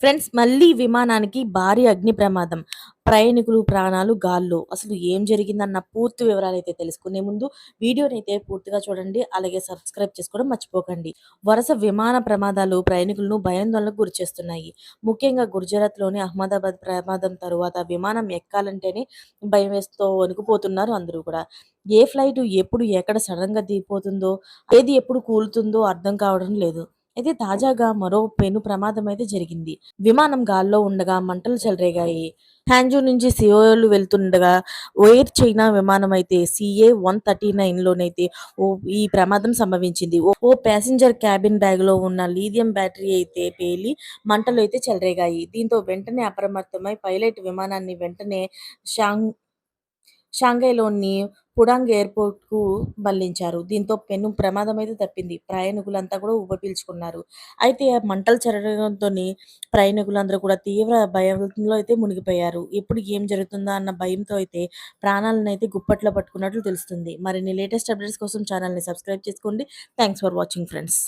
Friends మళ్ళీ విమానానికి భారీ అగ్ని ప్రమాదం. ప్రయాణికులు ప్రాణాలు గాల్లో. అసలు ఏం జరిగిందన్న పూర్తి వివరాలు అయితే తెలుసుకునే ముందు వీడియోని అయితే పూర్తిగా చూడండి. అలాగే సబ్స్క్రైబ్ చేసుకోవడం మర్చిపోకండి. వరుస విమాన ప్రమాదాలు ప్రయాణికులను భయాందోళనకు గురిచేస్తున్నాయి. ముఖ్యంగా గుజరాత్‌లోని అహ్మదాబాద్ ప్రమాదం తరువాత విమానం ఎక్కాలంటేనే భయమేస్తూ వణుకుపోతున్నారు అందరూ కూడా. ఏ ఫ్లైట్ ఎప్పుడు ఎక్కడ సడన్గా దిగిపోతుందో, ఏది ఎప్పుడు కూలుతుందో అర్థం కావడం లేదు. అయితే తాజాగా మరో పెను ప్రమాదం అయితే జరిగింది. విమానం గాల్లో ఉండగా మంటలు చెలరేగాయి. హ్యాంజూ నుంచి సియోల్ వెళ్తుండగా ఎయిర్ చైనా విమానం అయితే సిఏ వన్ థర్టీ నైన్ లోనైతే ఓ ఈ ప్రమాదం సంభవించింది. ఓ ప్యాసింజర్ క్యాబిన్ బ్యాగ్‌లో ఉన్న లీథియం బ్యాటరీ అయితే పేలి మంటలు అయితే చెలరేగాయి. దీంతో వెంటనే అప్రమత్తమై పైలట్ విమానాన్ని వెంటనే షాంగ్ షాంఘైలోని పుడాంగ్ ఎయిర్‌పోర్ట్‌కు మళ్ళించారు. దీంతో పెను అయితే తప్పింది. ప్రయాణికులంతా కూడా ఊపిరి అయితే మంటలు చెరగడంతో ప్రయాణికులందరూ కూడా తీవ్ర భయంలో అయితే మునిగిపోయారు. ఎప్పుడు ఏం జరుగుతుందా అన్న భయంతో అయితే ప్రాణాలనైతే గుప్పట్లో పట్టుకున్నట్లు తెలుస్తుంది. మరిన్ని లేటెస్ట్ అప్డేట్స్ కోసం ఛానల్‌ని సబ్స్క్రైబ్ చేసుకోండి. Thanks for watching friends.